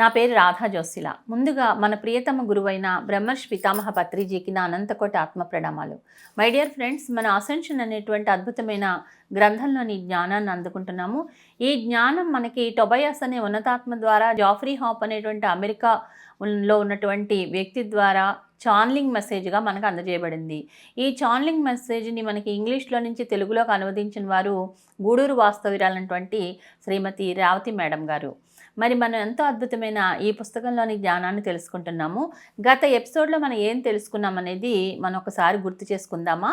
నా పేరు రాధా జోసిల. ముందుగా మన ప్రియతమ గురువైన బ్రహ్మర్షి పితామహ పత్రిజీకి నా అనంతకోటి ఆత్మ ప్రణామాలు. మై డియర్ ఫ్రెండ్స్ మన అసెన్షన్ అనేటువంటి అద్భుతమైన గ్రంథంలోని జ్ఞానాన్ని అందుకుంటున్నాము. ఈ జ్ఞానం మనకి టొబయాస్ అనే ఉన్నతాత్మ ద్వారా జాఫ్రీ హాప్ అనేటువంటి అమెరికా లో ఉన్నటువంటి వ్యక్తి ద్వారా చాన్లింగ్ మెసేజ్గా మనకు అందజేయబడింది. ఈ చాన్లింగ్ మెసేజ్ని మనకి ఇంగ్లీష్లో నుంచి తెలుగులోకి అనువదించిన వారు గూడూరు వాస్తవిరాలైనటువంటి శ్రీమతి రేవతి మేడం గారు. మరి మనం ఎంతో అద్భుతమైన ఈ పుస్తకంలోని జ్ఞానాన్ని తెలుసుకుంటున్నాము. గత ఎపిసోడ్లో మనం ఏం తెలుసుకున్నాం అనేది మనం ఒకసారి గుర్తు చేసుకుందామా?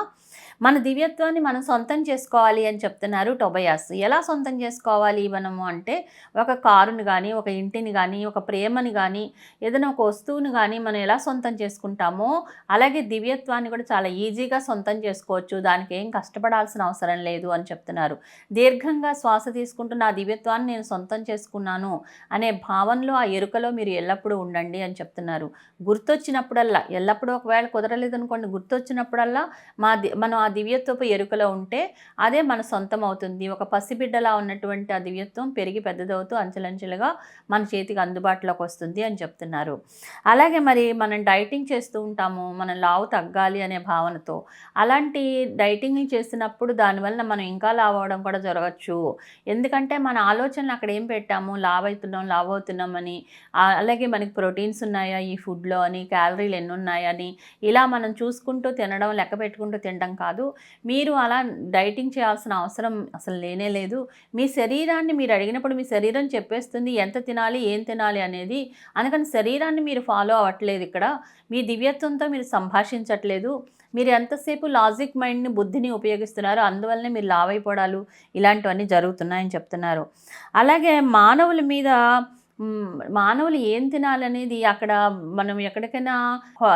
మన దివ్యత్వాన్ని మనం సొంతం చేసుకోవాలి అని చెప్తున్నారు టొబయాస్. ఎలా సొంతం చేసుకోవాలి మనము అంటే ఒక కారుని కానీ ఒక ఇంటిని కానీ ఒక ప్రేమని కానీ ఏదైనా ఒక వస్తువుని కానీ మనం ఎలా సొంతం చేసుకుంటామో అలాగే దివ్యత్వాన్ని కూడా చాలా ఈజీగా సొంతం చేసుకోవచ్చు. దానికి ఏం కష్టపడాల్సిన అవసరం లేదు అని చెప్తున్నారు. దీర్ఘంగా శ్వాస తీసుకుంటున్న నా దివ్యత్వాన్ని నేను సొంతం చేసుకున్నాను అనే భావనలో ఆ ఎరుకలో మీరు ఎల్లప్పుడూ ఉండండి అని చెప్తున్నారు. గుర్తొచ్చినప్పుడల్లా ఎల్లప్పుడూ ఒకవేళ కుదరలేదు అనుకోండి గుర్తొచ్చినప్పుడల్లా మా ది మనం ఆ దివ్యత్వపు ఎరుకలో ఉంటే అదే మన సొంతం అవుతుంది ఒక పసిబిడ్డలా ఉన్నటువంటి ఆ దివ్యత్వం పెరిగి పెద్దదవుతూ అంచెలంచెలుగా మన చేతికి అందుబాటులోకి వస్తుంది అని చెప్తున్నారు. అలాగే మరి మనం డైటింగ్ చేస్తూ ఉంటాము మనం లావు తగ్గాలి అనే భావనతో. అలాంటి డైటింగ్ చేసినప్పుడు దానివల్ల మనం ఇంకా లావు అవడం కూడా జరగచ్చు. ఎందుకంటే మన ఆలోచనలు అక్కడ ఏం పెట్టాము? లావ్ అవుతున్నాం లావ్ అవుతున్నామని అలాగే మనకి ప్రోటీన్స్ ఉన్నాయా ఈ ఫుడ్లో అని క్యాలరీలు ఎన్ని ఉన్నాయని ఇలా మనం చూసుకుంటూ తినడం లెక్క పెట్టుకుంటూ తినడం కాదు. మీరు అలా డైటింగ్ చేయాల్సిన అవసరం అసలు లేనే లేదు. మీ శరీరాన్ని మీరు అడిగినప్పుడు మీ శరీరం చెప్పేస్తుంది ఎంత తినాలి ఏం తినాలి అనేది. అందుకని శరీరాన్ని మీరు ఫాలో అవ్వట్లేదు ఇక్కడ. మీ దివ్యత్వంతో మీరు సంభాషించట్లేదు. మీరు ఎంతసేపు లాజిక్ మైండ్ని బుద్ధిని ఉపయోగిస్తున్నారో అందువల్లనే మీరు లావైపోవడాలు ఇలాంటివన్నీ జరుగుతున్నాయని చెప్తున్నారు. అలాగే మానవుల మీద మానవులు ఏం తినాలనేది అక్కడ మనం ఎక్కడికైనా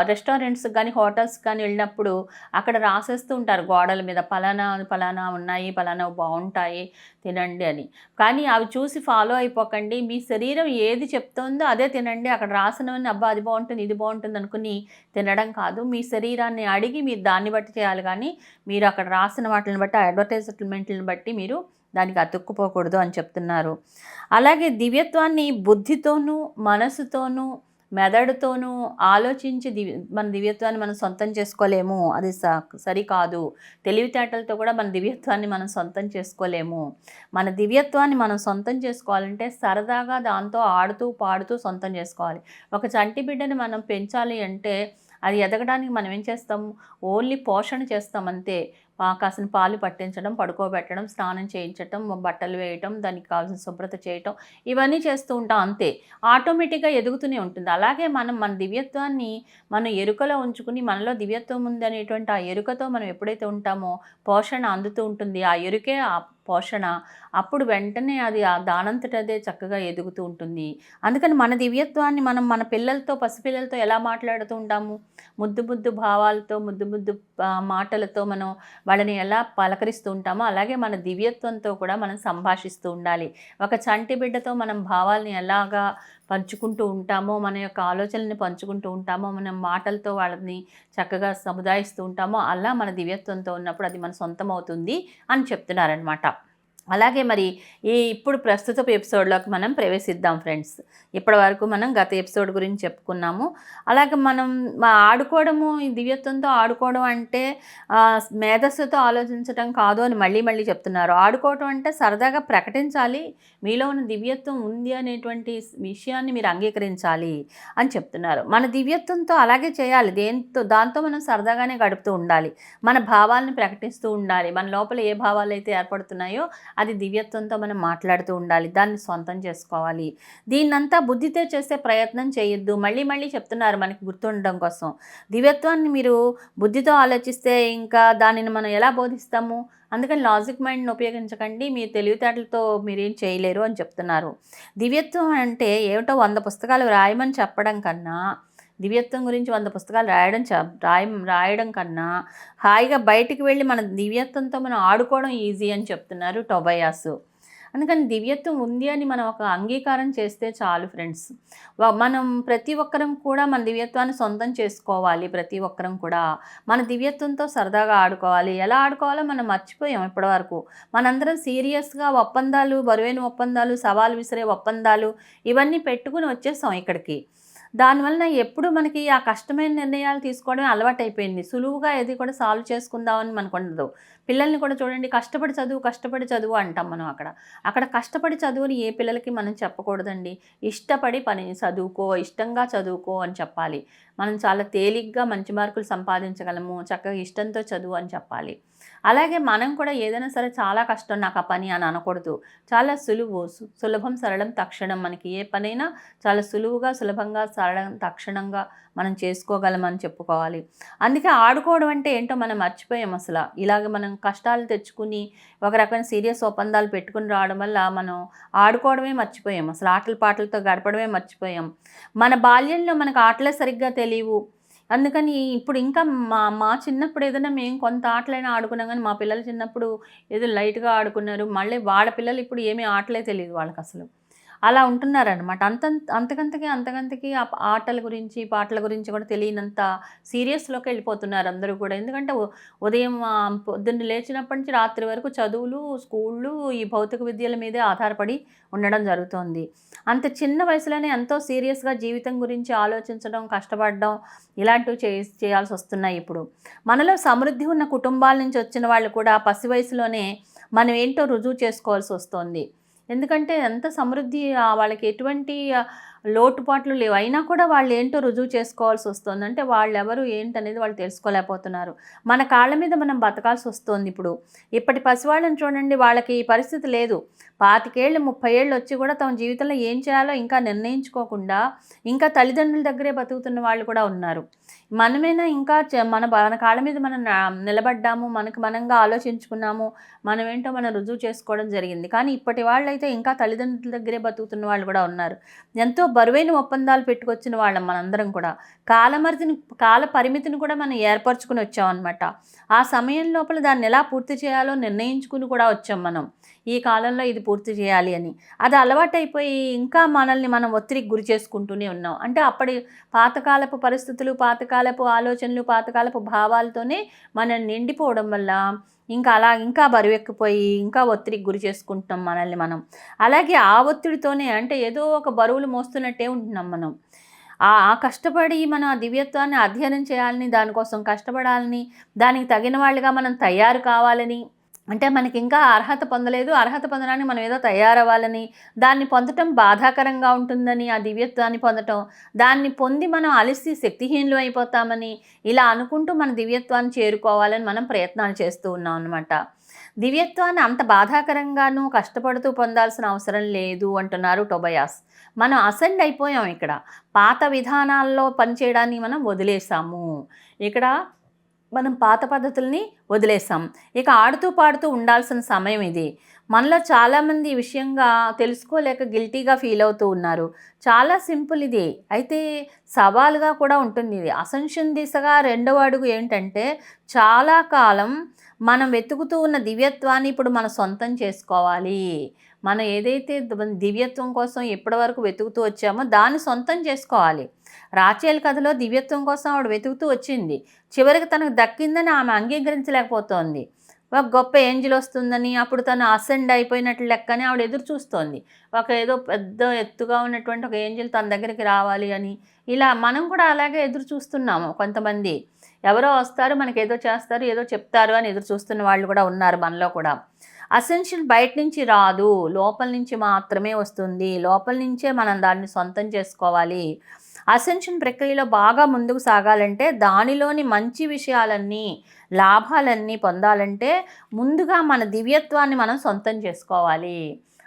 రెస్టారెంట్స్ కానీ హోటల్స్ కానీ వెళ్ళినప్పుడు అక్కడ రాసేస్తూ ఉంటారు. గోడల మీద పలానా పలానా ఉన్నాయి పలానా బాగుంటాయి తినండి అని. కానీ అవి చూసి ఫాలో అయిపోకండి. మీ శరీరం ఏది చెప్తుందో అదే తినండి. అక్కడ రాసినవన్నీ అబ్బా అది బాగుంటుంది ఇది బాగుంటుంది అనుకుని తినడం కాదు. మీ శరీరాన్ని అడిగి మీరు దాన్ని బట్టి చేయాలి. కానీ మీరు అక్కడ రాసిన వాటిని బట్టి అడ్వర్టైజ్మెంట్లను బట్టి మీరు దానికి అతుక్కుపోకూడదు అని చెప్తున్నారు. అలాగే దివ్యత్వాన్ని బుద్ధితోనూ మనసుతోనూ మెదడుతోనూ ఆలోచించి దివ్య మన దివ్యత్వాన్ని మనం సొంతం చేసుకోలేము. అది స సరికాదు. తెలివితేటలతో కూడా మన దివ్యత్వాన్ని మనం సొంతం చేసుకోలేము. మన దివ్యత్వాన్ని మనం సొంతం చేసుకోవాలంటే సరదాగా దాంతో ఆడుతూ పాడుతూ సొంతం చేసుకోవాలి. ఒక చంటి బిడ్డని మనం పెంచాలి అంటే అది ఎదగడానికి మనం ఏం చేస్తాం? ఓన్లీ పోషణ చేస్తాం అంతే. కాసిన పాలు పట్టించడం పడుకోబెట్టడం స్నానం చేయించడం బట్టలు వేయటం దానికి కావాల్సిన శుభ్రత చేయటం ఇవన్నీ చేస్తూ ఉంటాం అంతే. ఆటోమేటిక్గా ఎదుగుతూనే ఉంటుంది. అలాగే మనం మన దివ్యత్వాన్ని మనం ఎరుకలో ఉంచుకుని మనలో దివ్యత్వం ఉంది అనేటువంటి ఆ ఎరుకతో మనం ఎప్పుడైతే ఉంటామో పోషణ అందుతూ ఉంటుంది. ఆ ఎరుకే ఆ పోషణ అప్పుడు వెంటనే అది ఆ దానంతటదే చక్కగా ఎదుగుతూ ఉంటుంది. అందుకని మన దివ్యత్వాన్ని మనం మన పిల్లలతో పసిపిల్లలతో ఎలా మాట్లాడుతూ ఉంటాము? ముద్దు ముద్దు భావాలతో ముద్దు ముద్దు మాటలతో మనం వాళ్ళని ఎలా పలకరిస్తూ ఉంటామో అలాగే మన దివ్యత్వంతో కూడా మనం సంభాషిస్తూ ఉండాలి. ఒక చంటి బిడ్డతో మనం భావాల్ని ఎలాగా పంచుకుంటూ ఉంటామో మన యొక్క ఆలోచనల్ని పంచుకుంటూ ఉంటామో మనం మాటలతో వాళ్ళని చక్కగా సముదాయిస్తూ ఉంటామో అలా మన దివ్యత్వంతో ఉన్నప్పుడు అది మన సొంతం అవుతుంది అని చెప్తున్నారనమాట అలాగే మరి ఈ ఇప్పుడు ప్రస్తుత ఎపిసోడ్లోకి మనం ప్రవేశిద్దాం ఫ్రెండ్స్ ఇప్పటి వరకు మనం గత ఎపిసోడ్ గురించి చెప్పుకున్నాము. అలాగే మనం మా ఆడుకోవడము ఈ దివ్యత్వంతో ఆడుకోవడం అంటే మేధస్సుతో ఆలోచించడం కాదు అని మళ్ళీ మళ్ళీ చెప్తున్నారు. ఆడుకోవడం అంటే సరదాగా ప్రకటించాలి. మీలో ఉన్న దివ్యత్వం ఉంది అనేటువంటి విషయాన్ని మీరు అంగీకరించాలి అని చెప్తున్నారు. మన దివ్యత్వంతో అలాగే చేయాలి. దేంతో దాంతో మనం సరదాగానే గడుపుతూ ఉండాలి. మన భావాలను ప్రకటిస్తూ ఉండాలి. మన లోపల ఏ భావాలు అయితే ఏర్పడుతున్నాయో అది దివ్యత్వంతో మనం మాట్లాడుతూ ఉండాలి దాన్ని సొంతం చేసుకోవాలి. దీన్నంతా బుద్ధితో చేసే ప్రయత్నం చేయొద్దు. మళ్ళీ మళ్ళీ చెప్తున్నారు మనకి గుర్తుండడం కోసం. దివ్యత్వాన్ని మీరు బుద్ధితో ఆలోచిస్తే ఇంకా దానిని మనం ఎలా బోధిస్తాము? అందుకని లాజిక్ మైండ్ని ఉపయోగించకండి. మీ తెలివితేటలతో మీరేం చేయలేరు అని చెప్తున్నారు. దివ్యత్వం అంటే ఏమిటో వంద పుస్తకాలు రాయమని చెప్పడం కన్నా దివ్యత్వం గురించి వంద పుస్తకాలు రాయడం చ రాయ రాయడం కన్నా హాయిగా బయటికి వెళ్ళి మన దివ్యత్వంతో మనం ఆడుకోవడం ఈజీ అని చెప్తున్నారు టొబయాసు. అందుకని దివ్యత్వం ఉంది అని మనం ఒక అంగీకారం చేస్తే చాలు ఫ్రెండ్స్. మనం ప్రతి ఒక్కరం కూడా మన దివ్యత్వాన్ని సొంతం చేసుకోవాలి ప్రతి ఒక్కరం కూడా. మన దివ్యత్వంతో సరదాగా ఆడుకోవాలి. ఎలా ఆడుకోవాలో మనం మర్చిపోయాం ఇప్పటివరకు. మనందరం సీరియస్గా ఒప్పందాలు బరువైన ఒప్పందాలు సవాలు విసిరే ఒప్పందాలు ఇవన్నీ పెట్టుకుని వచ్చేసాం ఇక్కడికి. దానివలన ఎప్పుడు మనకి ఆ కష్టమైన నిర్ణయాలు తీసుకోవడం అలవాటు అయిపోయింది సులువుగా ఏది కూడా సాల్వ్ చేసుకుందామని మనకు ఉండదు. పిల్లల్ని కూడా చూడండి కష్టపడి చదువు కష్టపడి చదువు అంటాం మనం అక్కడ. అక్కడ కష్టపడి చదువుని ఏ పిల్లలకి మనం చెప్పకూడదండి? ఇష్టపడి పని చదువుకో ఇష్టంగా చదువుకో అని చెప్పాలి. మనం చాలా తేలిగ్గా మంచి మార్కులు సంపాదించగలము చక్కగా ఇష్టంతో చదువు అని చెప్పాలి. అలాగే మనం కూడా ఏదైనా సరే చాలా కష్టం నాకు ఆ పని అని అనకూడదు. చాలా సులువు. సులభం సరళం తక్షణం మనకి ఏ పనైనా చాలా సులువుగా సులభంగా సరళం తక్షణంగా మనం చేసుకోగలమని చెప్పుకోవాలి. అందుకే ఆడుకోవడం అంటే ఏంటో మనం మర్చిపోయాం అసలు. ఇలాగ మనం కష్టాలు తెచ్చుకుని ఒక రకమైన సీరియస్ ఒప్పందాలు పెట్టుకుని రావడం వల్ల మనం ఆడుకోవడమే మర్చిపోయాం. అసలు ఆటల పాటలతో గడపడమే మర్చిపోయాం. మన బాల్యంలో మనకు ఆటలే సరిగ్గా తెలియవు. అందుకని ఇప్పుడు ఇంకా మా మా చిన్నప్పుడు ఏదైనా మేము కొంత ఆటలైనా ఆడుకున్నాం కానీ మా పిల్లలు చిన్నప్పుడు ఏదో లైట్గా ఆడుకున్నారు. మళ్ళీ వాళ్ళ పిల్లలు ఇప్పుడు ఏమీ ఆటలే తెలియదు వాళ్ళకి అసలు అలా ఉంటున్నారనమాట అంత అంతకంతకి అంతకంతకి ఆ ఆటల గురించి పాటల గురించి కూడా తెలియనంత సీరియస్లోకి వెళ్ళిపోతున్నారు అందరూ కూడా. ఎందుకంటే ఉదయం పొద్దున్న లేచినప్పటి నుంచి రాత్రి వరకు చదువులు స్కూళ్ళు ఈ భౌతిక విద్యల మీదే ఆధారపడి ఉండడం జరుగుతోంది. అంత చిన్న వయసులోనే ఎంతో సీరియస్గా జీవితం గురించి ఆలోచించడం కష్టపడడం ఇలాంటివి చే చేయాల్సి వస్తున్నాయి ఇప్పుడు. మనలో సమృద్ధి ఉన్న కుటుంబాల నుంచి వచ్చిన వాళ్ళు కూడా పసి వయసులోనే మనం ఏంటో రుజువు చేసుకోవాల్సి వస్తుంది. ఎందుకంటే ఎంత సమృద్ధి వాళ్ళకి ఎటువంటి లోటుపాట్లు లేవు. అయినా కూడా వాళ్ళు ఏంటో రుజువు చేసుకోవాల్సి వస్తుంది. అంటే వాళ్ళు ఎవరు ఏంటనేది వాళ్ళు తెలుసుకోలేకపోతున్నారు. మన కాళ్ళ మీద మనం బతకాల్సి వస్తుంది ఇప్పుడు. ఇప్పటి పసివాళ్ళని చూడండి వాళ్ళకి ఈ పరిస్థితి లేదు. పాతికేళ్ళు ముప్పై ఏళ్ళు వచ్చి కూడా తమ జీవితంలో ఏం చేయాలో ఇంకా నిర్ణయించుకోకుండా ఇంకా తల్లిదండ్రుల దగ్గరే బతుకుతున్న వాళ్ళు కూడా ఉన్నారు. మనమైనా ఇంకా మన మన కాళ్ళ మీద మనం నిలబడ్డాము మనకు మనంగా ఆలోచించుకున్నాము మనం ఏంటో మనం రుజువు చేసుకోవడం జరిగింది. కానీ ఇప్పటి వాళ్ళైతే ఇంకా తల్లిదండ్రుల దగ్గరే బతుకుతున్న వాళ్ళు కూడా ఉన్నారు. ఎంతో బరువైన ఒప్పందాలు పెట్టుకొచ్చిన వాళ్ళం మనందరం కూడా. కాలమరిధిని కాల పరిమితిని కూడా మనం ఏర్పరచుకుని వచ్చామన్నమాట. ఆ సమయం లోపల దాన్ని ఎలా పూర్తి చేయాలో నిర్ణయించుకుని కూడా వచ్చాం మనం. ఈ కాలంలో ఇది పూర్తి చేయాలి అని. అది అలవాటైపోయి ఇంకా మనల్ని మనం ఒత్తిడికి గురి చేసుకుంటూనే ఉన్నాం. అంటే అప్పటి పాతకాలపు పరిస్థితులు పాతకాలపు ఆలోచనలు పాతకాలపు భావాలతోనే మనం నిండిపోవడం వల్ల ఇంకా అలా ఇంకా బరువెక్కిపోయి ఇంకా ఒత్తిడికి గురి చేసుకుంటున్నాం మనల్ని మనం. అలాగే ఆ ఒత్తిడితోనే అంటే ఏదో ఒక బరువులు మోస్తున్నట్టే ఉంటున్నాం మనం. ఆ కష్టపడి మనం ఆ దివ్యత్వాన్ని అధ్యయనం చేయాలని దానికోసం కష్టపడాలని దానికి తగిన వాళ్ళుగా మనం తయారు కావాలని అంటే మనకి ఇంకా అర్హత పొందలేదు. అర్హత పొందడానికి మనం ఏదో తయారవ్వాలని దాన్ని పొందటం బాధాకరంగా ఉంటుందని ఆ దివ్యత్వాన్ని పొందటం దాన్ని పొంది మనం అలసి శక్తిహీనులు అయిపోతామని ఇలా అనుకుంటూ మన దివ్యత్వాన్ని చేరుకోవాలని మనం ప్రయత్నాలు చేస్తూ ఉన్నాం అనమాట దివ్యత్వాన్ని అంత బాధాకరంగానూ కష్టపడుతూ పొందాల్సిన అవసరం లేదు అంటున్నారు టొబయాస్. మనం అసెండ్ అయిపోయాం ఇక్కడ. పాత విధానాల్లో పనిచేయడాన్ని మనం వదిలేసాము ఇక్కడ మనం పాత పద్ధతుల్ని వదిలేసాం ఇక ఆడుతూ పాడుతూ ఉండాల్సిన సమయం ఇది. మనలో చాలామంది ఈ విషయంగా తెలుసుకోలేక గిల్టీగా ఫీల్ అవుతూ ఉన్నారు. చాలా సింపుల్ ఇది. అయితే సవాలుగా కూడా ఉంటుంది ఇది. అసెన్షన్ దిశగా రెండవ అడుగు ఏంటంటే చాలా కాలం మనం వెతుకుతూ ఉన్న దివ్యత్వాన్ని ఇప్పుడు మనం సొంతం చేసుకోవాలి. మనం ఏదైతే దివ్యత్వం కోసం ఎప్పటివరకు వెతుకుతూ వచ్చామో దాన్ని సొంతం చేసుకోవాలి. రాచేల్ కథలో దివ్యత్వం కోసం ఆవిడ వెతుకుతూ వచ్చింది. చివరికి తనకు దక్కిందని ఆమె అంగీకరించలేకపోతోంది. ఒక గొప్ప ఏంజిల్ వస్తుందని అప్పుడు తను అసెండ్ అయిపోయినట్లు లెక్కని ఆవిడ ఎదురు చూస్తోంది. ఒక ఏదో పెద్ద ఎత్తుగా ఉన్నటువంటి ఒక ఏంజిల్ తన దగ్గరికి రావాలి అని. ఇలా మనం కూడా అలాగే ఎదురు చూస్తున్నాము కొంతమంది. ఎవరో వస్తారు మనకి ఏదో చేస్తారు ఏదో చెప్తారు అని ఎదురు చూస్తున్న వాళ్ళు కూడా ఉన్నారు మనలో కూడా. అసెన్షియల్ బయట నుంచి రాదు లోపల నుంచి మాత్రమే వస్తుంది. లోపల నుంచే మనం దాన్ని సొంతం చేసుకోవాలి. అసెన్షన్ ప్రక్రియలో బాగా ముందుకు సాగాలంటే దానిలోని మంచి విషయాలన్నీ లాభాలన్నీ పొందాలంటే ముందుగా మన దివ్యత్వాన్ని మనం సొంతం చేసుకోవాలి.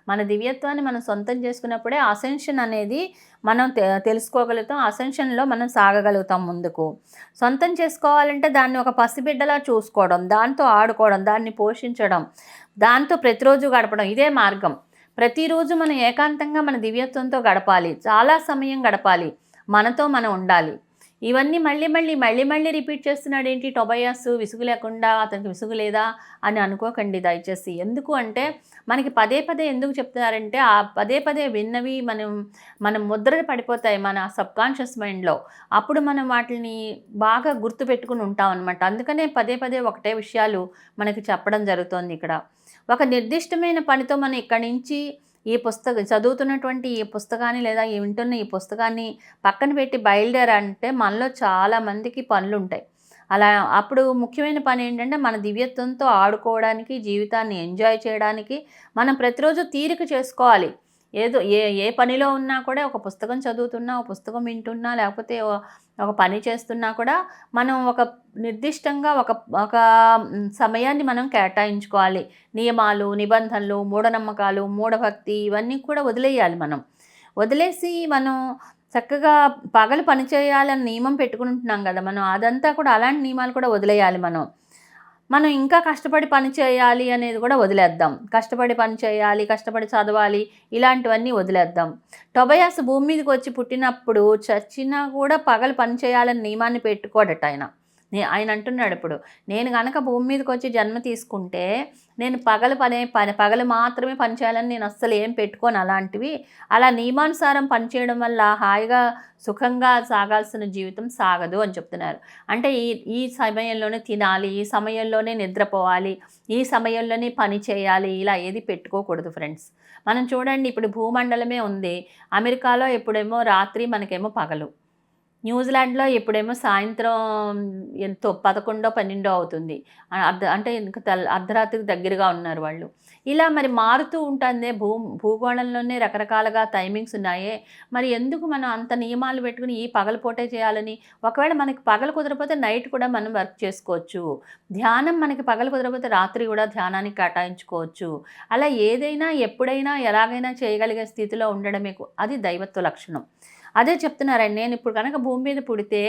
మన దివ్యత్వాన్ని మనం సొంతం చేసుకున్నప్పుడే అసెన్షన్ అనేది మనం తె తెలుసుకోగలుగుతాం అసెన్షన్లో మనం సాగగలుగుతాం ముందుకు. సొంతం చేసుకోవాలంటే దాన్ని ఒక పసిబిడ్డలా చూసుకోవడం దాంతో ఆడుకోవడం దాన్ని పోషించడం దాంతో ప్రతిరోజు గడపడం ఇదే మార్గం. ప్రతిరోజు మనం ఏకాంతంగా మన దివ్యత్వంతో గడపాలి. చాలా సమయం గడపాలి. మనతో మనం ఉండాలి. ఇవన్నీ మళ్ళీ మళ్ళీ మళ్ళీ మళ్ళీ రిపీట్ చేస్తున్నాడు ఏంటి టొబయాస్ విసుగు లేకుండా అతనికి విసుగు లేదా అని అనుకోకండి దయచేసి. ఎందుకు అంటే మనకి పదే పదే ఎందుకు చెప్తున్నారంటే ఆ పదే పదే విన్నవి మనం మనం ముద్ర పడిపోతాయి మన సబ్కాన్షియస్ మైండ్లో. అప్పుడు మనం వాటిని బాగా గుర్తుపెట్టుకుని ఉంటాం అనమాట అందుకనే పదే పదే ఒకటే విషయాలు మనకి చెప్పడం జరుగుతోంది ఇక్కడ. ఒక నిర్దిష్టమైన పనితో మనం ఇక్కడి నుంచి ఈ పుస్తకం చదువుతున్నటువంటి ఈ పుస్తకాన్ని లేదా ఈ వింటున్న ఈ పుస్తకాన్ని పక్కన పెట్టి బయలుదేరంటే మనలో చాలా మందికి పనులు ఉంటాయి అలా అప్పుడు ముఖ్యమైన పని ఏంటంటే మన దివ్యత్వంతో ఆడుకోవడానికి జీవితాన్ని ఎంజాయ్ చేయడానికి మనం ప్రతిరోజు తీరిక చేసుకోవాలి. ఏదో ఏ ఏ పనిలో ఉన్నా కూడా ఒక పుస్తకం చదువుతున్నా ఒక పుస్తకం వింటున్నా లేకపోతే ఒక పని చేస్తున్నా కూడా మనం ఒక నిర్దిష్టంగా ఒక ఒక సమయాన్ని మనం కేటాయించుకోవాలి. నియమాలు నిబంధనలు మూఢనమ్మకాలు మూఢభక్తి ఇవన్నీ కూడా వదిలేయాలి మనం. వదిలేసి మనం చక్కగా పగలు పని చేయాలని నియమం పెట్టుకుంటున్నాం కదా మనం. అదంతా కూడా అలాంటి నియమాలు కూడా వదిలేయాలి మనం. మనం ఇంకా కష్టపడి పని చేయాలి అనేది కూడా వదిలేద్దాం. కష్టపడి పని చేయాలి కష్టపడి చదవాలి ఇలాంటివన్నీ వదిలేద్దాం. టొబయాస్ భూమి మీదకి వచ్చి పుట్టినప్పుడు చచ్చినా కూడా పగలు పని చేయాలని నియమాన్ని పెట్టుకోడట ఆయన. నే ఆయన అంటున్నాడు ఇప్పుడు నేను కనుక భూమి మీదకి వచ్చి జన్మ తీసుకుంటే నేను పగలు పనే పని పగలు మాత్రమే పని చేయాలని నేను అస్సలు ఏం పెట్టుకోను అలాంటివి. అలా నియమానుసారం పనిచేయడం వల్ల హాయిగా సుఖంగా సాగాల్సిన జీవితం సాగదు అని చెప్తున్నారు. అంటే ఈ ఈ సమయంలోనే తినాలి ఈ సమయంలోనే నిద్రపోవాలి ఈ సమయంలోనే పని చేయాలి ఇలా ఏది పెట్టుకోకూడదు ఫ్రెండ్స్. మనం చూడండి ఇప్పుడు భూమండలమే ఉంది. అమెరికాలో ఎప్పుడేమో రాత్రి మనకేమో పగలు. న్యూజిలాండ్లో ఎప్పుడేమో సాయంత్రం ఎంతో పదకొండో పన్నెండో అవుతుంది. అర్ధ అంటే ఇంకా అర్ధరాత్రికి దగ్గరగా ఉన్నారు వాళ్ళు. ఇలా మరి మారుతూ ఉంటుందే భూ భూగోళంలోనే రకరకాలుగా టైమింగ్స్ ఉన్నాయే. మరి ఎందుకు మనం అంత నియమాలు పెట్టుకుని ఈ పగలపూటే చేయాలని? ఒకవేళ మనకి పగలు కుదరపోతే నైట్ కూడా మనం వర్క్ చేసుకోవచ్చు. ధ్యానం మనకి పగలు కుదరకపోతే రాత్రి కూడా ధ్యానానికి కేటాయించుకోవచ్చు. అలా ఏదైనా ఎప్పుడైనా ఎలాగైనా చేయగలిగే స్థితిలో ఉండడమే అది దైవత్వ లక్షణం. అదే చెప్తున్నారండి. నేను ఇప్పుడు కనుక భూమి మీద పుడితే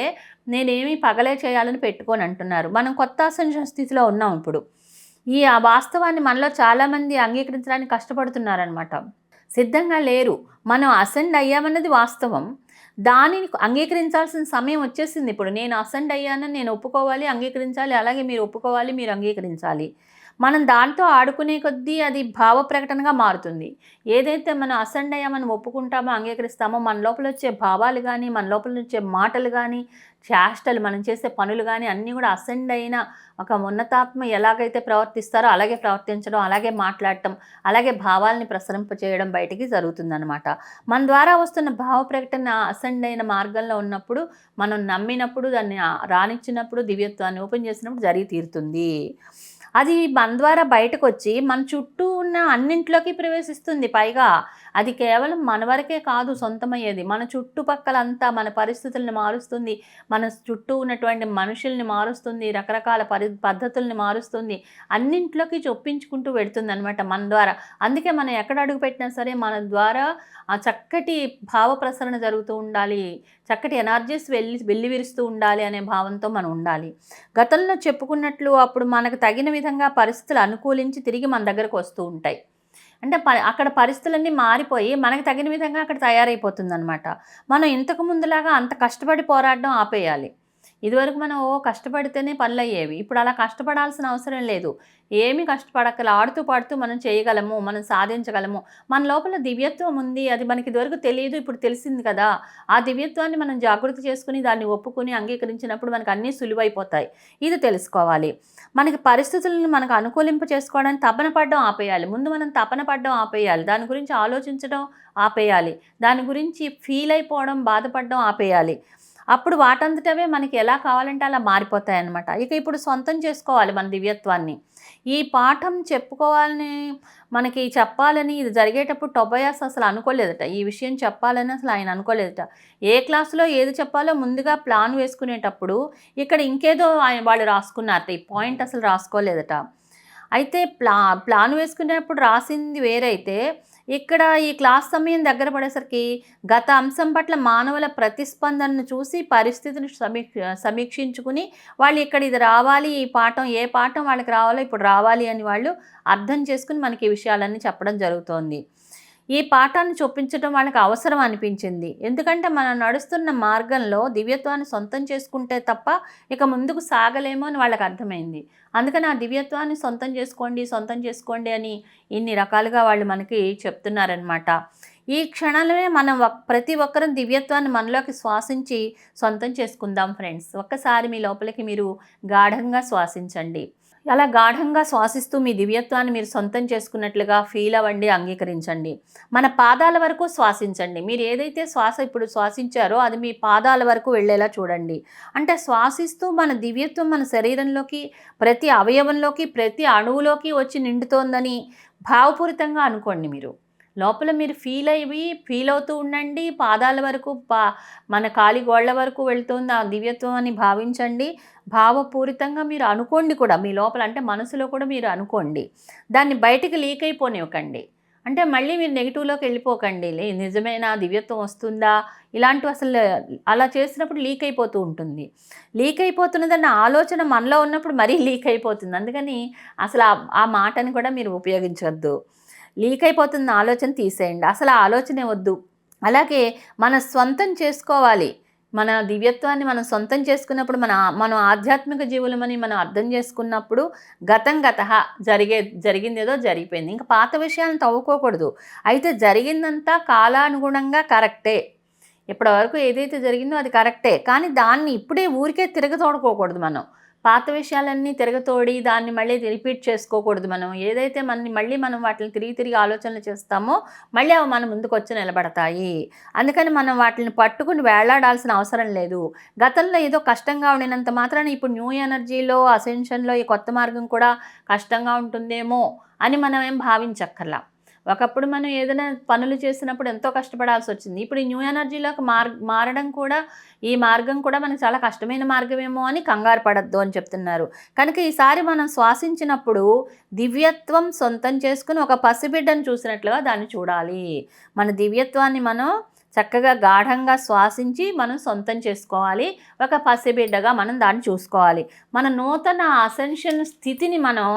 నేనేమి పగలే చేయాలని పెట్టుకొని అంటున్నారు. మనం కొత్త అసంజ స్థితిలో ఉన్నాం ఇప్పుడు. ఈ ఆ వాస్తవాన్ని మనలో చాలామంది అంగీకరించడానికి కష్టపడుతున్నారనమాట సిద్ధంగా లేరు. మనం అసెండ్ అయ్యామన్నది వాస్తవం. దానిని అంగీకరించాల్సిన సమయం వచ్చేసింది ఇప్పుడు. నేను అసెండ్ అయ్యానని నేను ఒప్పుకోవాలి అంగీకరించాలి అలాగే మీరు ఒప్పుకోవాలి మీరు అంగీకరించాలి. మనం దాంతో ఆడుకునే కొద్దీ అది భావ ప్రకటనగా మారుతుంది. ఏదైతే మనం అసెండ్ అయ్యామని ఒప్పుకుంటామో అంగీకరిస్తామో మన లోపల వచ్చే భావాలు కానీ మన లోపల వచ్చే మాటలు కానీ చేష్టలు మనం చేసే పనులు కానీ అన్నీ కూడా అసెండ్ అయిన ఒక ఉన్నతాత్మ ఎలాగైతే ప్రవర్తిస్తారో అలాగే ప్రవర్తించడం అలాగే మాట్లాడటం అలాగే భావాల్ని ప్రసరింపచేయడం బయటికి జరుగుతుందనమాట మన ద్వారా వస్తున్న భావ ప్రకటన అసెండ్ అయిన మార్గంలో ఉన్నప్పుడు మనం నమ్మినప్పుడు దాన్ని రాణించినప్పుడు దివ్యత్వాన్ని ఓపెన్ చేసినప్పుడు జరిగి తీరుతుంది. అది మన ద్వారా బయటకు వచ్చి మన చుట్టూ ఉన్న అన్నింట్లోకి ప్రవేశిస్తుంది. పైగా అది కేవలం మన వరకే కాదు సొంతమయ్యేది. మన చుట్టుపక్కలంతా మన పరిస్థితుల్ని మారుస్తుంది. మన చుట్టూ ఉన్నటువంటి మనుషుల్ని మారుస్తుంది. రకరకాల పరి పద్ధతుల్ని మారుస్తుంది. అన్నింట్లోకి చొప్పించుకుంటూ పెడుతుంది అనమాట మన ద్వారా. అందుకే మనం ఎక్కడ అడుగు పెట్టినా సరే మన ద్వారా ఆ చక్కటి భావ ప్రసరణ జరుగుతూ ఉండాలి. చక్కటి ఎనర్జీస్ వెళ్ళి వెళ్ళి విరుస్తూ ఉండాలి అనే భావంతో మనం ఉండాలి. గతంలో చెప్పుకున్నట్లు అప్పుడు మనకు తగిన విధంగా పరిస్థితులు అనుకూలించి తిరిగి మన దగ్గరకు వస్తూ ఉంటాయి. అంటే ప అక్కడ పరిస్థితులన్నీ మారిపోయి మనకు తగిన విధంగా అక్కడ తయారైపోతుంది అనమాట మనం ఇంతకు ముందులాగా అంత కష్టపడి పోరాడడం ఆపేయాలి. ఇదివరకు మనం ఓ కష్టపడితేనే పనులు అయ్యేవి ఇప్పుడు అలా కష్టపడాల్సిన అవసరం లేదు. ఏమి కష్టపడక్కల ఆడుతూ పాడుతూ మనం చేయగలము మనం సాధించగలము. మన లోపల దివ్యత్వం ఉంది. అది మనకి ఇదివరకు తెలియదు ఇప్పుడు తెలిసింది కదా. ఆ దివ్యత్వాన్ని మనం జాగృతి చేసుకుని దాన్ని ఒప్పుకుని అంగీకరించినప్పుడు మనకు అన్నీ సులువైపోతాయి. ఇది తెలుసుకోవాలి. మనకి పరిస్థితులను మనకు అనుకూలింప చేసుకోవడానికి తపన పడడం ఆపేయాలి. ముందు మనం తపన పడడం ఆపేయాలి. దాని గురించి ఆలోచించడం ఆపేయాలి. దాని గురించి ఫీల్ అయిపోవడం బాధపడడం ఆపేయాలి. అప్పుడు వాటంతటవే మనకి ఎలా కావాలంటే అలా మారిపోతాయి అన్నమాట ఇక ఇప్పుడు సొంతం చేసుకోవాలి మన దివ్యత్వాన్ని. ఈ పాఠం చెప్పుకోవాలని మనకి చెప్పాలని ఇది జరిగేటప్పుడు టొబయాస్ అసలు అనుకోలేదట. ఈ విషయం చెప్పాలని అసలు ఆయన అనుకోలేదట. ఏ క్లాసులో ఏది చెప్పాలో ముందుగా ప్లాన్ వేసుకునేటప్పుడు ఇక్కడ ఇంకేదో ఆయన వాళ్ళు రాసుకున్నారట. ఈ పాయింట్ అసలు రాసుకోలేదట. అయితే ప్లా ప్లాన్ వేసుకునేటప్పుడు రాసింది వేరైతే ఇక్కడ ఈ క్లాస్ సమయం దగ్గర పడేసరికి గత అంశం పట్ల మానవుల ప్రతిస్పందనను చూసి పరిస్థితిని సమీక్ష సమీక్షించుకుని వాళ్ళు ఇక్కడ ఇది రావాలి ఈ పాఠం ఏ పాఠం వాళ్ళకి రావాలో ఇప్పుడు రావాలి అని వాళ్ళు అర్థం చేసుకుని మనకి ఈ విషయాలన్నీ చెప్పడం జరుగుతోంది. ఈ పాఠాన్ని చూపించడం వాళ్ళకి అవసరం అనిపించింది. ఎందుకంటే మనం నడుస్తున్న మార్గంలో దివ్యత్వాన్ని సొంతం చేసుకుంటే తప్ప ఇక ముందుకు సాగలేమో అని వాళ్ళకి అర్థమైంది. అందుకని ఆ దివ్యత్వాన్ని సొంతం చేసుకోండి సొంతం చేసుకోండి అని ఇన్ని రకాలుగా వాళ్ళు మనకి చెప్తున్నారనమాట ఈ క్షణాలనే మనం ప్రతి ఒక్కరం దివ్యత్వాన్ని మనలోకి శ్వాసించి సొంతం చేసుకుందాం ఫ్రెండ్స్. ఒక్కసారి మీ లోపలికి మీరు గాఢంగా శ్వాసించండి. అలా గాఢంగా శ్వాసిస్తూ మీ దివ్యత్వాన్ని మీరు సొంతం చేసుకున్నట్లుగా ఫీల్ అవ్వండి అంగీకరించండి. మన పాదాల వరకు శ్వాసించండి. మీరు ఏదైతే శ్వాస ఇప్పుడు శ్వాసించారో అది మీ పాదాల వరకు వెళ్ళేలా చూడండి. అంటే శ్వాసిస్తూ మన దివ్యత్వం మన శరీరంలోకి ప్రతి అవయవంలోకి ప్రతి అణువులోకి వచ్చి నిండుతోందని భావపూరితంగా అనుకోండి మీరు. లోపల మీరు ఫీల్ అయ్యి ఫీల్ అవుతూ ఉండండి. పాదాల వరకు పా మన కాలి గోళ్ళ వరకు వెళ్తుంది ఆ దివ్యత్వం అని భావించండి. భావపూరితంగా మీరు అనుకోండి కూడా మీ లోపల అంటే మనసులో కూడా మీరు అనుకోండి. దాన్ని బయటికి లీక్ అయిపోనివ్వకండి. అంటే మళ్ళీ మీరు నెగిటివ్లోకి వెళ్ళిపోకండి. నిజమైన నిజమేనా? దివ్యత్వం వస్తుందా? ఇలాంటివి అసలు అలా చేసినప్పుడు లీక్ అయిపోతూ ఉంటుంది. లీక్ అయిపోతున్నదన్న ఆలోచన మనలో ఉన్నప్పుడు మరీ లీక్ అయిపోతుంది. అందుకని అసలు ఆ మాటని కూడా మీరు ఉపయోగించవద్దు లీక్ అయిపోతున్న ఆలోచన తీసేయండి. అసలు ఆ ఆలోచనే వద్దు. అలాగే మన స్వంతం చేసుకోవాలి. మన దివ్యత్వాన్ని మనం సొంతం చేసుకున్నప్పుడు మన మనం ఆధ్యాత్మిక జీవులమని మనం అర్థం చేసుకున్నప్పుడు గతం గత జరిగే జరిగిందేదో జరిగిపోయింది. ఇంకా పాత విషయాలను తవ్వుకోకూడదు. అయితే జరిగిందంతా కాలానుగుణంగా కరెక్టే. ఇప్పటివరకు ఏదైతే జరిగిందో అది కరెక్టే. కానీ దాన్ని ఇప్పుడే ఊరికే తిరగతోడుకోకూడదు మనం. పాత విషయాలన్నీ తిరగతోడి దాన్ని మళ్ళీ రిపీట్ చేసుకోకూడదు మనం. ఏదైతే మన మళ్ళీ మనం వాటిని తిరిగి తిరిగి ఆలోచనలు చేస్తామో మళ్ళీ అవి మన ముందుకు వచ్చి నిలబడతాయి. అందుకని మనం వాటిని పట్టుకుని వేలాడాల్సిన అవసరం లేదు. గతంలో ఏదో కష్టంగా ఉండినంత మాత్రాన ఇప్పుడు న్యూ ఎనర్జీలో అసెన్షన్లో ఈ కొత్త మార్గం కూడా కష్టంగా ఉంటుందేమో అని మనం ఏం భావించక్కర్లా. ఒకప్పుడు మనం ఏదైనా పనులు చేసినప్పుడు ఎంతో కష్టపడాల్సి వచ్చింది. ఇప్పుడు ఈ న్యూ ఎనర్జీలోకి మార్ మారడం కూడా ఈ మార్గం కూడా మనకు చాలా కష్టమైన మార్గమేమో అని కంగారు పడద్దు అని చెప్తున్నారు. కనుక ఈసారి మనం శ్వాసించినప్పుడు దివ్యత్వం సొంతం చేసుకుని ఒక పసిబిడ్డను చూసినట్లుగా దాన్ని చూడాలి. మన దివ్యత్వాన్ని మనం చక్కగా గాఢంగా శ్వాసించి మనం సొంతం చేసుకోవాలి. ఒక పసిబిడ్డగా మనం దాన్ని చూసుకోవాలి. మన నూతన అసెన్షన్ స్థితిని మనం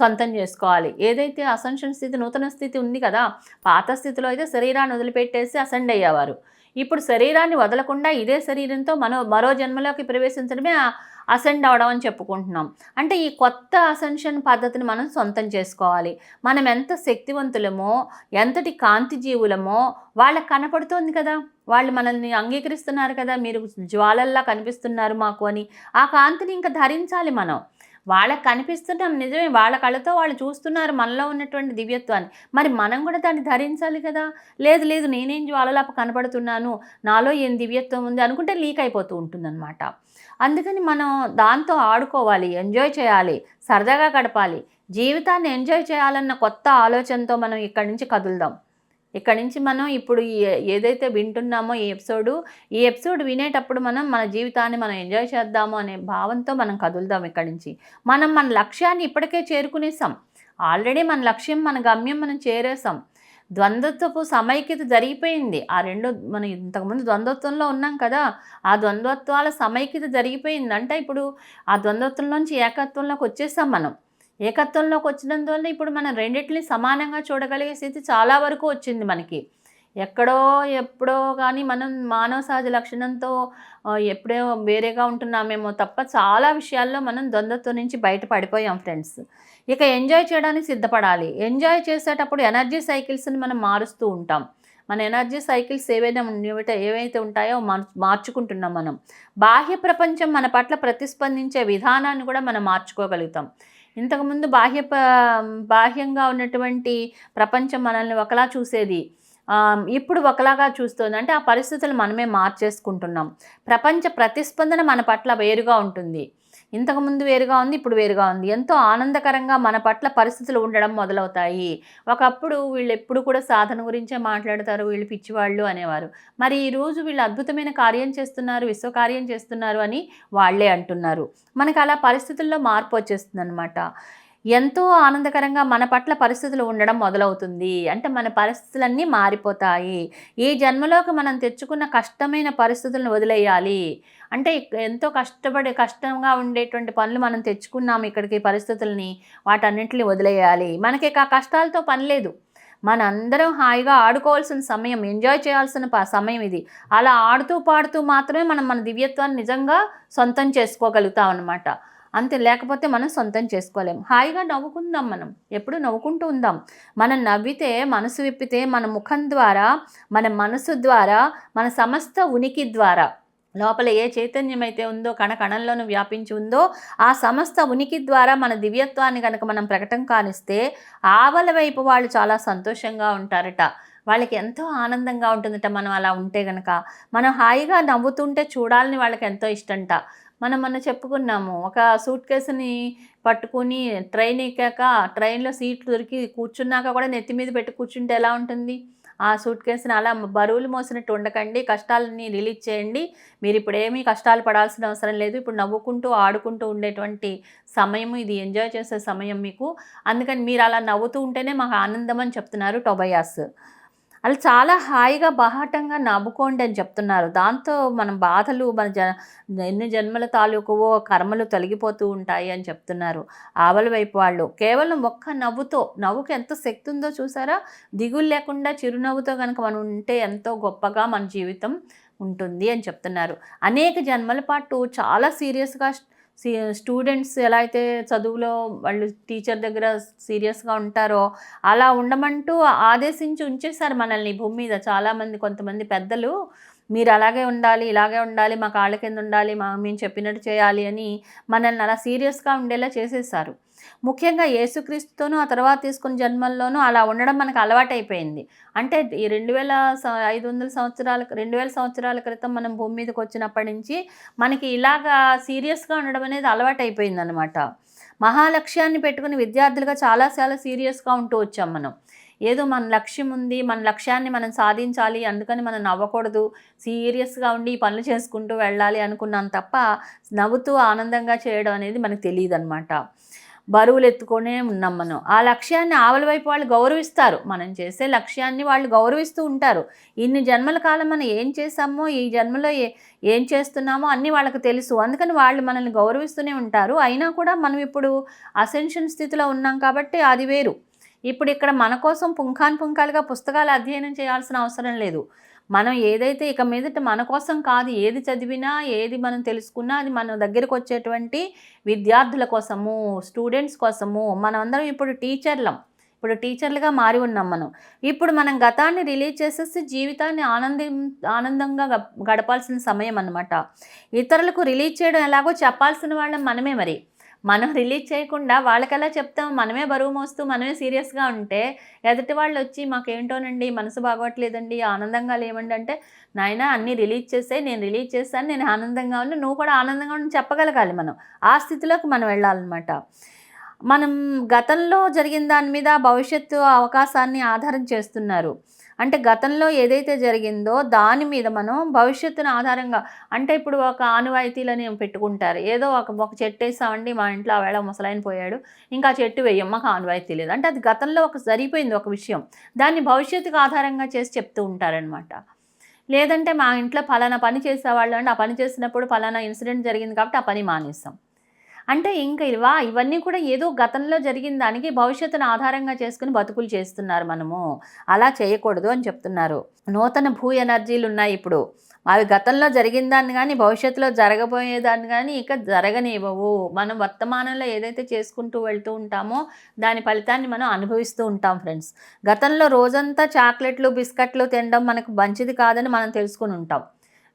సొంతం చేసుకోవాలి. ఏదైతే అసెన్షన్ స్థితి నూతన స్థితి ఉంది కదా పాత స్థితిలో అయితే శరీరాన్ని వదిలిపెట్టేసి అసెండ్ అయ్యేవారు. ఇప్పుడు శరీరాన్ని వదలకుండా ఇదే శరీరంతో మనో మరో జన్మలోకి ప్రవేశించడమే అసెండ్ అవడం అని చెప్పుకుంటున్నాం. అంటే ఈ కొత్త అసెన్షన్ పద్ధతిని మనం సొంతం చేసుకోవాలి. మనం ఎంత శక్తివంతులమో ఎంతటి కాంతి జీవులమో వాళ్ళకి కనపడుతోంది కదా. వాళ్ళు మనల్ని అంగీకరిస్తున్నారు కదా. మీరు జ్వాలల్లా కనిపిస్తున్నారు మాకు అని. ఆ కాంతిని ఇంకా ధరించాలి మనం. వాళ్ళకి కనిపిస్తున్నాం నిజమే. వాళ్ళ కళ్ళతో వాళ్ళు చూస్తున్నారు మనలో ఉన్నటువంటి దివ్యత్వాన్ని. మరి మనం కూడా దాన్ని ధరించాలి కదా. లేదు లేదు నేనేం జ్వాలలాప కనపడుతున్నాను. నాలో ఏం దివ్యత్వం ఉంది అనుకుంటే లీక్ అయిపోతూ ఉంటుందన్నమాట. అందుకని మనం దాంతో ఆడుకోవాలి ఎంజాయ్ చేయాలి సరదాగా గడపాలి. జీవితాన్ని ఎంజాయ్ చేయాలన్న కొత్త ఆలోచనతో మనం ఇక్కడి నుంచి కదులుదాం. ఇక్కడి నుంచి మనం ఇప్పుడు ఏదైతే వింటున్నామో ఈ ఎపిసోడు ఈ ఎపిసోడ్ వినేటప్పుడు మనం మన జీవితాన్ని మనం ఎంజాయ్ చేద్దాము అనే భావంతో మనం కదులుదాం ఇక్కడి నుంచి. మనం మన లక్ష్యాన్ని ఇప్పటికే చేరుకునేసాం. ఆల్రెడీ మన లక్ష్యం మన గమ్యం మనం చేరేసాం. ద్వంద్వత్వపు సమైక్యత జరిగిపోయింది. ఆ రెండు మనం ఇంతకుముందు ద్వంద్వత్వంలో ఉన్నాం కదా ఆ ద్వంద్వత్వాల సమైక్యత జరిగిపోయింది. అంటే ఇప్పుడు ఆ ద్వంద్వత్వంలోంచి ఏకత్వంలోకి వచ్చేసాం మనం. ఏకత్వంలోకి వచ్చినందువల్ల ఇప్పుడు మనం రెండింటిని సమానంగా చూడగలిగే స్థితి చాలా వరకు వచ్చింది మనకి. ఎక్కడో ఎప్పుడో కానీ మనం మానవ సహజ లక్షణంతో ఎప్పుడో వేరేగా ఉంటున్నామేమో తప్ప చాలా విషయాల్లో మనం ద్వంద్వత్వం నుంచి బయట పడిపోయాం ఫ్రెండ్స్. ఇక ఎంజాయ్ చేయడానికి సిద్ధపడాలి. ఎంజాయ్ చేసేటప్పుడు ఎనర్జీ సైకిల్స్ని మనం మారుస్తూ ఉంటాం. మన ఎనర్జీ సైకిల్స్ ఏవైనా ఏవైతే ఉంటాయో మార్చు మార్చుకుంటున్నాం మనం. బాహ్య ప్రపంచం మన పట్ల ప్రతిస్పందించే విధానాన్ని కూడా మనం మార్చుకోగలుగుతాం. ఇంతకుముందు బాహ్య ప- బాహ్యంగా ఉన్నటువంటి ప్రపంచం మనల్ని ఒకలా చూసేది. ఇప్పుడు ఒకలాగా చూస్తుంది. అంటే ఆ పరిస్థితులు మనమే మార్చేసుకుంటున్నాం. ప్రపంచ ప్రతిస్పందన మన పట్ల వేరుగా ఉంటుంది. ఇంతకుముందు వేరుగా ఉంది ఇప్పుడు వేరుగా ఉంది. ఎంతో ఆనందకరంగా మన పట్ల పరిస్థితులు ఉండడం మొదలవుతాయి. ఒకప్పుడు వీళ్ళు ఎప్పుడు కూడా సాధన గురించే మాట్లాడతారు వీళ్ళు పిచ్చివాళ్ళు అనేవారు. మరి ఈ రోజు వీళ్ళు అద్భుతమైన కార్యం చేస్తున్నారు విశ్వకార్యం చేస్తున్నారు అని వాళ్ళే అంటున్నారు. మనకు అలా పరిస్థితుల్లో మార్పు వచ్చేస్తుంది అనమాట ఎంతో ఆనందకరంగా మన పట్ల పరిస్థితులు ఉండడం మొదలవుతుంది. అంటే మన పరిస్థితులన్నీ మారిపోతాయి. ఈ జన్మలోకి మనం తెచ్చుకున్న కష్టమైన పరిస్థితులను వదిలేయాలి. అంటే ఎంతో కష్టపడి కష్టంగా ఉండేటువంటి పనులు మనం తెచ్చుకున్నాం ఇక్కడికి పరిస్థితుల్ని వాటన్నింటిని వదిలేయాలి. మనకి ఆ కష్టాలతో పని లేదు. మన అందరం హాయిగా ఆడుకోవాల్సిన సమయం ఎంజాయ్ చేయాల్సిన సమయం ఇది. అలా ఆడుతూ పాడుతూ మాత్రమే మనం మన దివ్యత్వాన్ని నిజంగా సొంతం చేసుకోగలుగుతాం అనమాట అంతే లేకపోతే మనం సొంతం చేసుకోలేం. హాయిగా నవ్వుకుందాం మనం. ఎప్పుడు నవ్వుకుంటూ ఉందాం. మనం నవ్వితే మనసు విప్పితే మన ముఖం ద్వారా మన మనసు ద్వారా మన సమస్త ఉనికి ద్వారా లోపల ఏ చైతన్యం అయితే ఉందో కణ కణంలోనూ వ్యాపించి ఉందో ఆ సమస్త ఉనికి ద్వారా మన దివ్యత్వాన్ని కనుక మనం ప్రకటన కానిస్తే ఆవల వైపు వాళ్ళు చాలా సంతోషంగా ఉంటారట. వాళ్ళకి ఎంతో ఆనందంగా ఉంటుందట మనం అలా ఉంటే గనక. మనం హాయిగా నవ్వుతుంటే చూడాలని వాళ్ళకి ఎంతో ఇష్టంట. మనం మొన్న చెప్పుకున్నాము ఒక సూట్ కేసుని పట్టుకుని ట్రైన్ ఎక్కాక ట్రైన్లో సీట్లు దొరికి కూర్చున్నాక కూడా నెత్తి మీద పెట్టి కూర్చుంటే ఎలా ఉంటుంది? ఆ సూట్ కేసుని అలా బరువులు మోసినట్టు ఉండకండి కష్టాలని రిలీజ్ చేయండి. మీరు ఇప్పుడు ఏమీ కష్టాలు పడాల్సిన అవసరం లేదు. ఇప్పుడు నవ్వుకుంటూ ఆడుకుంటూ ఉండేటువంటి సమయం ఇది. ఎంజాయ్ చేసే సమయం మీకు. అందుకని మీరు అలా నవ్వుతూ ఉంటేనే మాకు ఆనందం అని చెప్తున్నారు టొబయాస్. అలా చాలా హాయిగా బాహాటంగా నవ్వుకోండి అని చెప్తున్నారు. దాంతో మన బాధలు మన జ ఎన్ని జన్మల తాలూకువో కర్మలు తొలగిపోతూ ఉంటాయి అని చెప్తున్నారు ఆవల వైపు వాళ్ళు. కేవలం ఒక్క నవ్వుతో నవ్వుకి ఎంత శక్తి ఉందో చూసారా? దిగులు లేకుండా చిరునవ్వుతో కనుక మనం ఉంటే ఎంతో గొప్పగా మన జీవితం ఉంటుంది అని చెప్తున్నారు. అనేక జన్మల పాటు చాలా సీరియస్గా స్టూడెంట్స్ ఎలా అయితే చదువులో వాళ్ళు టీచర్ దగ్గర సీరియస్గా ఉంటారో అలా ఉండమంటూ ఆదేశించి ఉంచేశారు మనల్ని భూమి మీద. చాలామంది కొంతమంది పెద్దలు మీరు అలాగే ఉండాలి ఇలాగే ఉండాలి మా కాళ్ళ కింద ఉండాలి మా మేము చెప్పినట్టు చేయాలి అని మనల్ని అలా సీరియస్గా ఉండేలా చేసేసారు ముఖ్యంగా యేసుక్రీస్తుతోనూ ఆ తర్వాత తీసుకున్న జన్మల్లోనూ అలా ఉండడం మనకు అలవాటైపోయింది. అంటే ఈ రెండు వేల ఐదు వందల సంవత్సరాల రెండు వేల సంవత్సరాల క్రితం మనం భూమి మీదకి వచ్చినప్పటి నుంచి మనకి ఇలాగా సీరియస్గా ఉండడం అనేది అలవాటైపోయింది అనమాట మహాలక్ష్యాన్ని పెట్టుకుని విద్యార్థులుగా చాలా చాలా సీరియస్గా ఉంటూ వచ్చాం మనం. ఏదో మన లక్ష్యం ఉంది మన లక్ష్యాన్ని మనం సాధించాలి అందుకని మనం నవ్వకూడదు. సీరియస్గా ఉండి ఈ పనులు చేసుకుంటూ వెళ్ళాలి అనుకున్నాం తప్ప నవ్వుతూ ఆనందంగా చేయడం అనేది మనకు తెలియదు అనమాట బరువులు ఎత్తుకొనే ఉన్నాం మనం. ఆ లక్ష్యాన్ని ఆవల వైపు వాళ్ళు గౌరవిస్తారు. మనం చేసే లక్ష్యాన్ని వాళ్ళు గౌరవిస్తూ ఉంటారు. ఇన్ని జన్మల కాలం మనం ఏం చేసామో ఈ జన్మలో ఏ ఏం చేస్తున్నామో అన్నీ వాళ్ళకి తెలుసు. అందుకని వాళ్ళు మనల్ని గౌరవిస్తూనే ఉంటారు. అయినా కూడా మనం ఇప్పుడు అసెన్షన్ స్థితిలో ఉన్నాం కాబట్టి అది వేరు. ఇప్పుడు ఇక్కడ మన కోసం పుంఖాన్ పుంఖాలుగా పుస్తకాలు అధ్యయనం చేయాల్సిన అవసరం లేదు. మనం ఏదైతే ఇక మీదట మన కోసం కాదు ఏది చదివినా ఏది మనం తెలుసుకున్నా అది మన దగ్గరకు వచ్చేటువంటి విద్యార్థుల కోసము స్టూడెంట్స్ కోసము మనమందరం ఇప్పుడు టీచర్లం. ఇప్పుడు టీచర్లుగా మారి ఉన్నాం మనం. ఇప్పుడు మనం గతాన్ని రిలీజ్ చేసేసి జీవితాన్ని ఆనందం ఆనందంగా గ- గడపాల్సిన సమయం అన్నమాట. ఇతరులకు రిలీజ్ చేయడం ఎలాగో చెప్పాల్సిన వాళ్ళం మనమే మరి. మనం రిలీజ్ చేయకుండా వాళ్ళకెలా చెప్తాం మనమే బరువు మోస్తూ మనమే సీరియస్గా ఉంటే ఎదుటి వాళ్ళు వచ్చి మాకేంటోనండి మనసు బాగోట్లేదండి ఆనందంగా లేవండి అంటే నాయన అన్నీ రిలీజ్ చేసే నేను రిలీజ్ చేస్తాను నేను ఆనందంగా ఉన్నా నువ్వు కూడా ఆనందంగా ఉండి చెప్పగలగాలి మనం. ఆ స్థితిలోకి మనం వెళ్ళాలన్నమాట. మనం గతంలో జరిగిన దాని మీద భవిష్యత్తు అవకాశాన్ని ఆధారం చేస్తున్నారు. అంటే గతంలో ఏదైతే జరిగిందో దాని మీద మనం భవిష్యత్తును ఆధారంగా అంటే ఇప్పుడు ఒక ఆనువాయితీలని పెట్టుకుంటారు. ఏదో ఒక ఒక చెట్టు వేసామండి మా ఇంట్లో ఆవేళ వేళ ముసలాయన పోయాడు. ఇంకా చెట్టు వేయం మాకు ఆనువాయితీ లేదు. అంటే అది గతంలో ఒక జరిగిపోయింది ఒక విషయం. దాన్ని భవిష్యత్తుకు ఆధారంగా చేసి చెప్తూ ఉంటారనమాట లేదంటే మా ఇంట్లో ఫలానా పని చేసేవాళ్ళు అంటే ఆ పని చేసినప్పుడు ఫలానా ఇన్సిడెంట్ జరిగింది కాబట్టి ఆ పని మానేస్తాం. అంటే ఇంకా ఇవా ఇవన్నీ కూడా ఏదో గతంలో జరిగిన దానికి భవిష్యత్తును ఆధారంగా చేసుకుని బతుకులు చేస్తున్నారు మనము. అలా చేయకూడదు అని చెప్తున్నారు. నూతన భూ ఎనర్జీలు ఉన్నాయి ఇప్పుడు. అవి గతంలో జరిగిన దాన్ని కానీ భవిష్యత్తులో జరగబోయేదాన్ని కానీ ఇక జరగనివ్వవు. మనం వర్తమానంలో ఏదైతే చేసుకుంటూ వెళ్తూ ఉంటామో దాని ఫలితాన్ని మనం అనుభవిస్తూ ఉంటాం ఫ్రెండ్స్. గతంలో రోజంతా చాక్లెట్లు బిస్కెట్లు తినడం మనకు మంచిది కాదని మనం తెలుసుకుని ఉంటాం.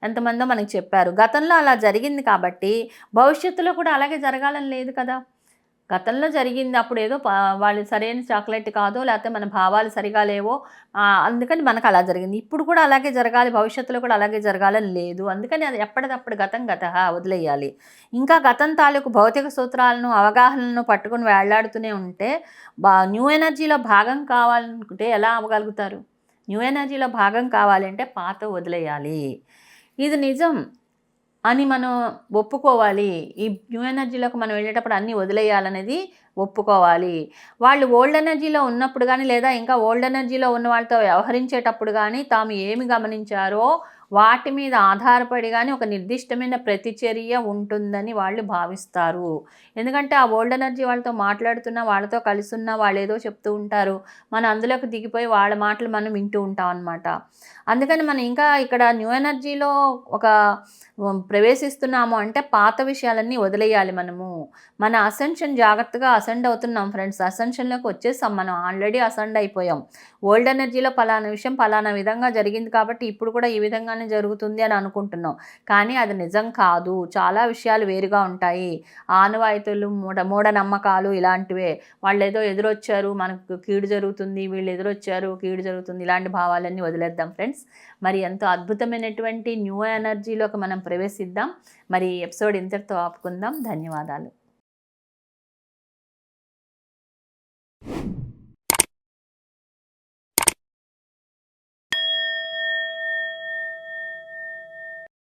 ఎంతమందో మనకి చెప్పారు. గతంలో అలా జరిగింది కాబట్టి భవిష్యత్తులో కూడా అలాగే జరగాలని లేదు కదా. గతంలో జరిగింది అప్పుడు ఏదో వాళ్ళు సరైన చాక్లెట్ కాదో లేకపోతే మన భావాలు సరిగా లేవో అందుకని మనకు అలా జరిగింది. ఇప్పుడు కూడా అలాగే జరగాలి భవిష్యత్తులో కూడా అలాగే జరగాలని లేదు. అందుకని అది ఎప్పటికప్పుడు గతం గత వదిలేయాలి. ఇంకా గతం తాలూకు భౌతిక సూత్రాలను అవగాహనలను పట్టుకుని వేళ్ళాడుతూనే ఉంటే బా న్యూ ఎనర్జీలో భాగం కావాలనుకుంటే ఎలా అవ్వగలుగుతారు? న్యూ ఎనర్జీలో భాగం కావాలంటే పాత వదిలేయాలి. ఇది నిజం అని మనం ఒప్పుకోవాలి. ఈ న్యూ ఎనర్జీలోకి మనం వెళ్ళేటప్పుడు అన్నీ వదిలేయాలనేది ఒప్పుకోవాలి. వాళ్ళు ఓల్డ్ ఎనర్జీలో ఉన్నప్పుడు కానీ లేదా ఇంకా ఓల్డ్ ఎనర్జీలో ఉన్న వాళ్ళతో వ్యవహరించేటప్పుడు కానీ తాము ఏమి గమనించారో వాటి మీద ఆధారపడి కానీ ఒక నిర్దిష్టమైన ప్రతిచర్య ఉంటుందని వాళ్ళు భావిస్తారు. ఎందుకంటే ఆ ఓల్డ్ ఎనర్జీ వాళ్ళతో మాట్లాడుతున్నా వాళ్ళతో కలిసి ఉన్న వాళ్ళు ఏదో చెప్తూ ఉంటారు. మనం అందులోకి దిగిపోయి వాళ్ళ మాటలు మనం వింటూ ఉంటాం అనమాట అందుకని మనం ఇంకా ఇక్కడ న్యూ ఎనర్జీలో ఒక ప్రవేశిస్తున్నాము అంటే పాత విషయాలన్నీ వదిలేయాలి మనము. మన అసెన్షన్ జాగ్రత్తగా అసెండ్ అవుతున్నాం ఫ్రెండ్స్. అసెన్షన్లోకి వచ్చేసాం మనం. ఆల్రెడీ అసెండ్ అయిపోయాం. ఓల్డ్ ఎనర్జీలో పలానా విషయం పలానా విధంగా జరిగింది కాబట్టి ఇప్పుడు కూడా ఈ విధంగానే జరుగుతుంది అని అనుకుంటున్నాం. కానీ అది నిజం కాదు. చాలా విషయాలు వేరుగా ఉంటాయి. ఆనవాయితీలు మూఢ మూఢనమ్మకాలు ఇలాంటివే. వాళ్ళు ఏదో ఎదురొచ్చారు మనకు కీడు జరుగుతుంది వీళ్ళు ఎదురొచ్చారు కీడు జరుగుతుంది ఇలాంటి భావాలన్నీ వదిలేద్దాం ఫ్రెండ్స్. మరి ఎంతో అద్భుతమైనటువంటి న్యూ ఎనర్జీలోకి మనం ప్రవేశిద్దాం. మరి ఎపిసోడ్ ఇంతటితో ఆపుకుందాం. ధన్యవాదాలు.